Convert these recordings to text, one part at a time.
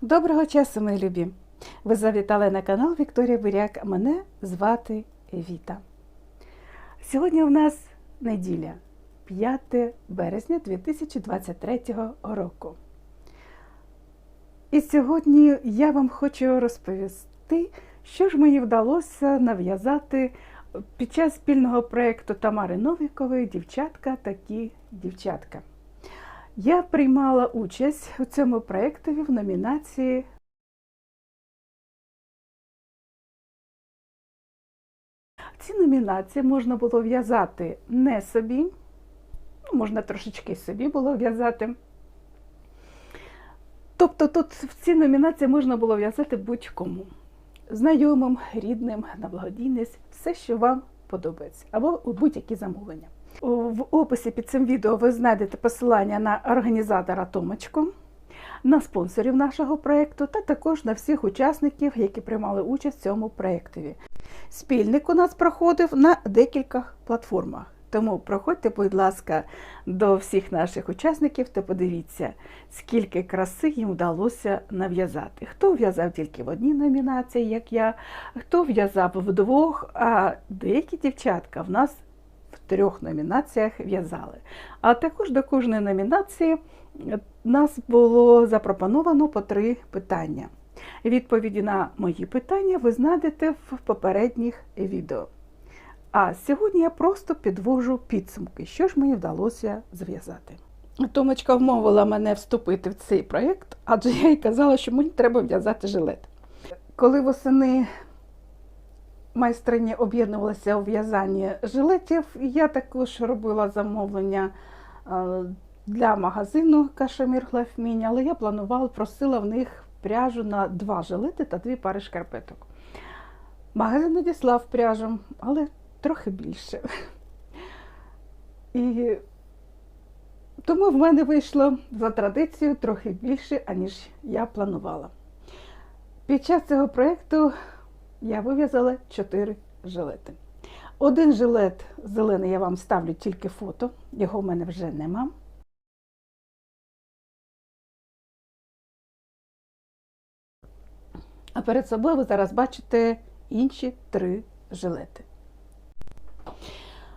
Доброго часу, мої любі! Ви завітали на канал Вікторія Буряк. Мене звати Віта. Сьогодні у нас неділя, 5 березня 2023 року. І сьогодні я вам хочу розповісти, що ж мені вдалося нав'язати під час спільного проєкту Тамари Новікової Дівчатка такі дівчатка. Я приймала участь у цьому проєктові в номінації Ці номінації можна було в'язати не собі, ну, можна трошечки собі було в'язати. Тобто тут в ці номінації можна було в'язати будь-кому. Знайомим, рідним, на благодійність, все, що вам подобається, або будь-які замовлення. В описі під цим відео ви знайдете посилання на організатора Томочку, на спонсорів нашого проєкту та також на всіх учасників, які приймали участь в цьому проєктові. Спільник у нас проходив на декількох платформах. Тому проходьте, будь ласка, до всіх наших учасників та подивіться, скільки краси їм вдалося нав'язати. Хто в'язав тільки в одній номінації, як я, хто в'язав вдвох, а деякі дівчатка в нас трьох номінаціях в'язали. А також до кожної номінації нас було запропоновано по три питання. Відповіді на мої питання ви знайдете в попередніх відео. А сьогодні я просто підвожу підсумки, що ж мені вдалося зв'язати. Томочка вмовила мене вступити в цей проєкт, адже я їй казала, що мені треба в'язати жилет. Коли восени майстрині об'єднувалися у в'язанні жилетів, я також робила замовлення для магазину Кашемір Глафмінь, але я планувала, просила в них пряжу на два жилети та дві пари шкарпеток. Магазин надіслав пряжу, але трохи більше. І тому в мене вийшло за традицією трохи більше, аніж я планувала. Під час цього проєкту я вив'язала чотири жилети. Один жилет зелений я вам ставлю тільки фото, його в мене вже нема. А перед собою ви зараз бачите інші три жилети.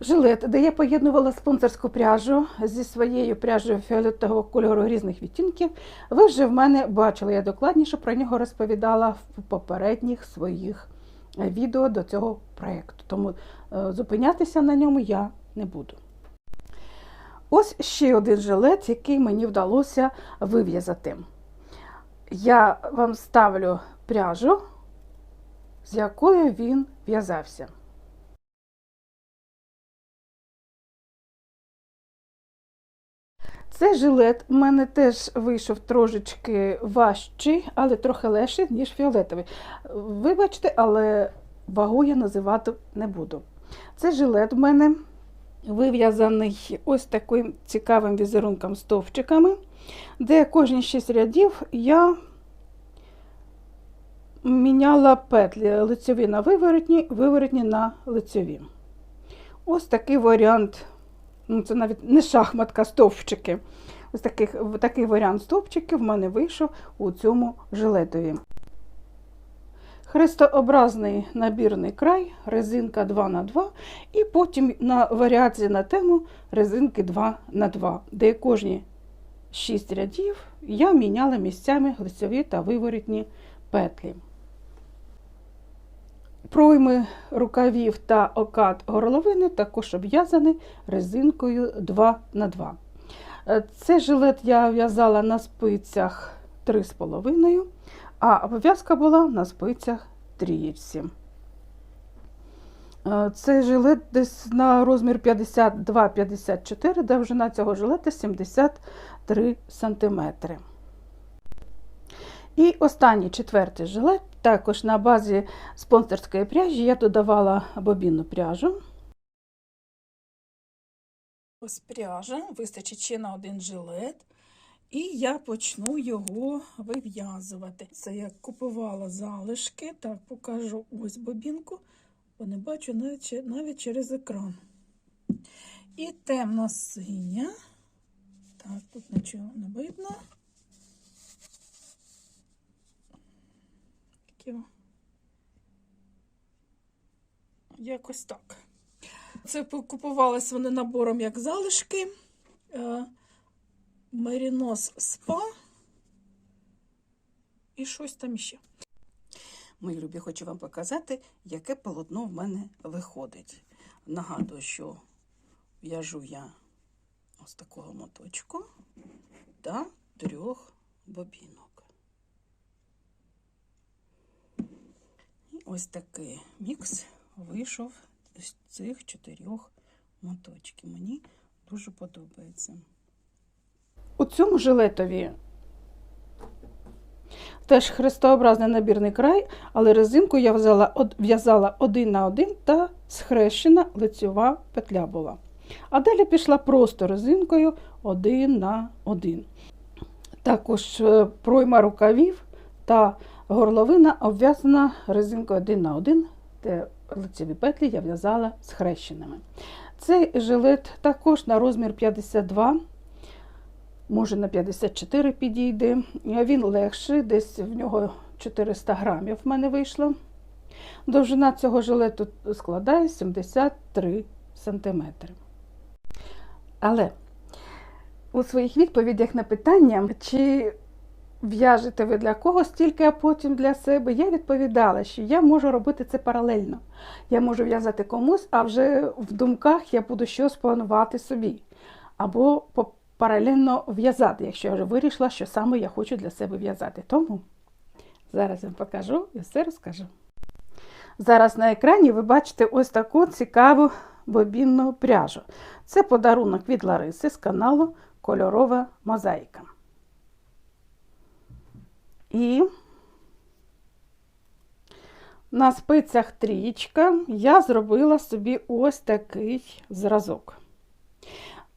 Жилет, де я поєднувала спонсорську пряжу зі своєю пряжею фіолетового кольору різних відтінків, ви вже в мене бачили, я докладніше про нього розповідала в попередніх своїх відео до цього проєкту. Тому зупинятися на ньому я не буду. Ось ще один жилет, який мені вдалося вив'язати. Я вам ставлю пряжу, з якою він в'язався. Цей жилет у мене теж вийшов трошечки важчий, але трохи легший, ніж фіолетовий. Вибачте, але вагу я називати не буду. Цей жилет у мене вив'язаний ось таким цікавим візерунком стовпчиками, де кожні 6 рядів я міняла петлі лицьові на виворотні, виворотні на лицьові. Ось такий варіант, ну це навіть не шахматка, стовпчики. Ось таких, такий варіант стовпчиків в мене вийшов у цьому жилетові. Хрестообразний набірний край, резинка 2х2, і потім на варіації на тему резинки 2х2, де кожні 6 рядів я міняла місцями лицьові та виворітні петлі. Пройми рукавів та окат горловини також обв'язані резинкою 2х2. Цей жилет я в'язала на спицях 3,5, а обв'язка була на спицях трієчці. Цей жилет десь на розмір 52-54, довжина цього жилета 73 см. І останній четвертий жилет, також на базі спонсорської пряжі, я додавала бобінну пряжу. Ось пряжа, вистачить ще на один жилет. І я почну його вив'язувати. Це я купувала залишки. Так, покажу ось бобінку, бо не бачу навіть, навіть через екран. І темно синя. Так, тут нічого не видно. Такі. Якось так. Це купувались вони набором як залишки. Е, Мерінос спа. І щось там ще. Мої любі, хочу вам показати, яке полотно в мене виходить. Нагадую, що в'яжу я ось такого моточку та трьох бобінок. І ось такий мікс вийшов з цих чотирьох моточків. Мені дуже подобається. У цьому жилетові теж хрестообразний набірний край, але резинку я в'язала один на один та схрещена лицьова петля була. А далі пішла просто резинкою один на один. Також е, пройма рукавів та горловина обв'язана резинкою один на один, де лицеві петлі я в'язала схрещеними. Цей жилет також на розмір 52, може на 54 підійде. Він легший, десь в нього 400 грамів в мене вийшло. Довжина цього жилету складає 73 сантиметри. Але у своїх відповідях на питання, чи в'яжете ви для когось тільки, а потім для себе, я відповідала, що я можу робити це паралельно. Я можу в'язати комусь, а вже в думках я буду щось планувати собі. Або паралельно в'язати, якщо я вже вирішила, що саме я хочу для себе в'язати. Тому зараз я вам покажу і все розкажу. Зараз на екрані ви бачите ось таку цікаву бобінну пряжу. Це подарунок від Лариси з каналу Кольорова мозаїка. І на спицях трічка я зробила собі ось такий зразок.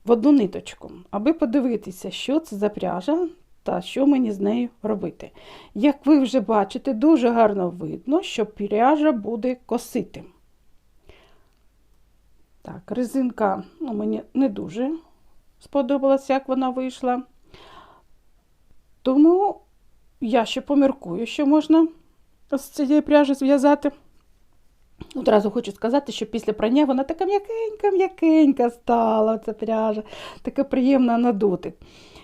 В одну ниточку, аби подивитися, що це за пряжа та що мені з нею робити. Як ви вже бачите, дуже гарно видно, що пряжа буде косити. Так, резинка ну, мені не дуже сподобалась, як вона вийшла. Тому я ще поміркую, що можна з цієї пряжі зв'язати. Одразу хочу сказати, що після прання вона така м'якенька-м'якенька стала, ця пряжа, така приємна на дотик.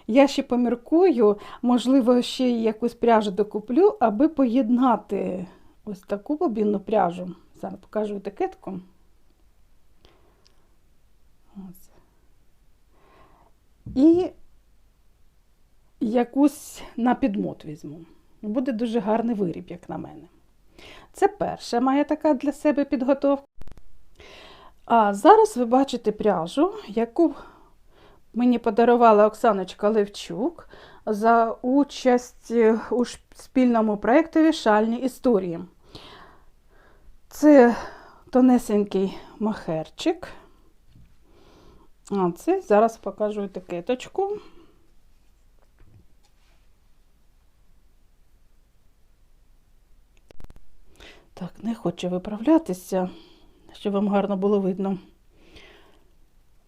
Я ще поміркую, можливо, ще якусь пряжу докуплю, аби поєднати ось таку бобінну пряжу. Зараз покажу етикетку. Ось. І якусь на підмот візьму. Буде дуже гарний виріб, як на мене. Це перша моя така для себе підготовка. А зараз ви бачите пряжу, яку мені подарувала Оксаночка Левчук за участь у спільному проєктові Шальні історії. Це тонесенький махерчик. А це зараз покажу етикеточку. Так, не хоче виправлятися, щоб вам гарно було видно.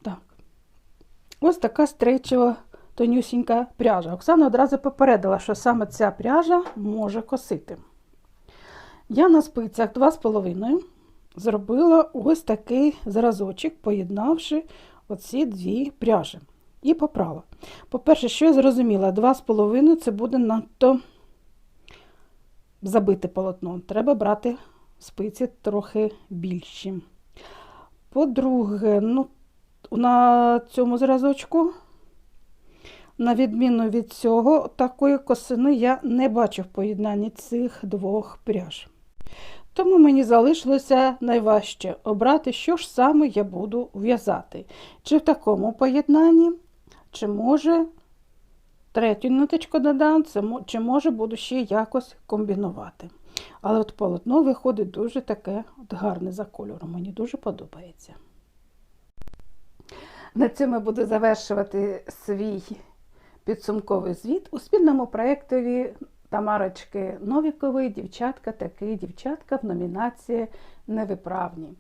Так. Ось така стрейчева тонюсінька пряжа. Оксана одразу попередила, що саме ця пряжа може косити. Я на спицях 2,5 зробила ось такий зразочок, поєднавши оці дві пряжі. І поправила. По-перше, що я зрозуміла, 2,5 це буде надто забите полотно. Треба брати спиці трохи більші. По-друге, ну, на цьому зразочку, на відміну від цього, такої косини я не бачу в поєднанні цих двох пряж. Тому мені залишилося найважче обрати, що ж саме я буду в'язати. Чи в такому поєднанні, чи може третю ниточку додам, це, чи може буду ще якось комбінувати. Але от полотно виходить дуже таке от гарне за кольором. Мені дуже подобається. На цьому буду завершувати свій підсумковий звіт у спільному проєктові Тамарочки Новікової Дівчатка таки дівчатка в номінації Невиправні.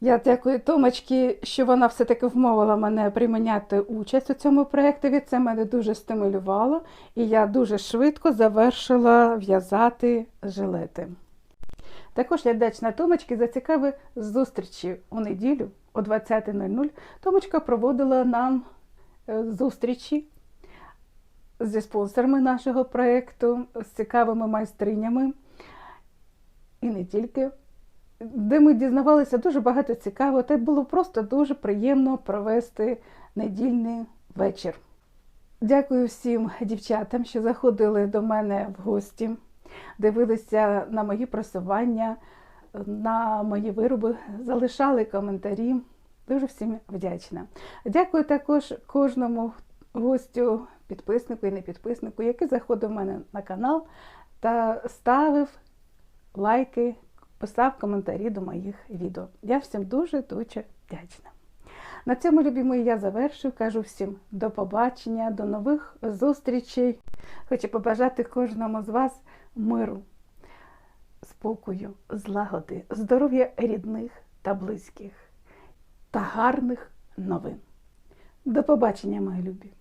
Я дякую Томочці, що вона все-таки вмовила мене прийняти участь у цьому проєктові. Це мене дуже стимулювало, і я дуже швидко завершила в'язати жилети. Також я вдячна Томочці за цікаві зустрічі у неділю о 20.00. Томочка проводила нам е, зустрічі зі спонсорами нашого проєкту, з цікавими майстринями. І не тільки, де ми дізнавалися дуже багато цікавого, та було просто дуже приємно провести недільний вечір. Дякую всім дівчатам, що заходили до мене в гості, дивилися на мої просування, на мої вироби, залишали коментарі. Дуже всім вдячна. Дякую також кожному гостю, підписнику і непідписнику, який заходив в мене на канал та ставив лайки, писав коментарі до моїх відео. Я всім дуже дуже вдячна. На цьому, любі мої, я завершую. Кажу всім до побачення, до нових зустрічей. Хочу побажати кожному з вас миру, спокою, злагоди, здоров'я рідних та близьких та гарних новин. До побачення, мої любі!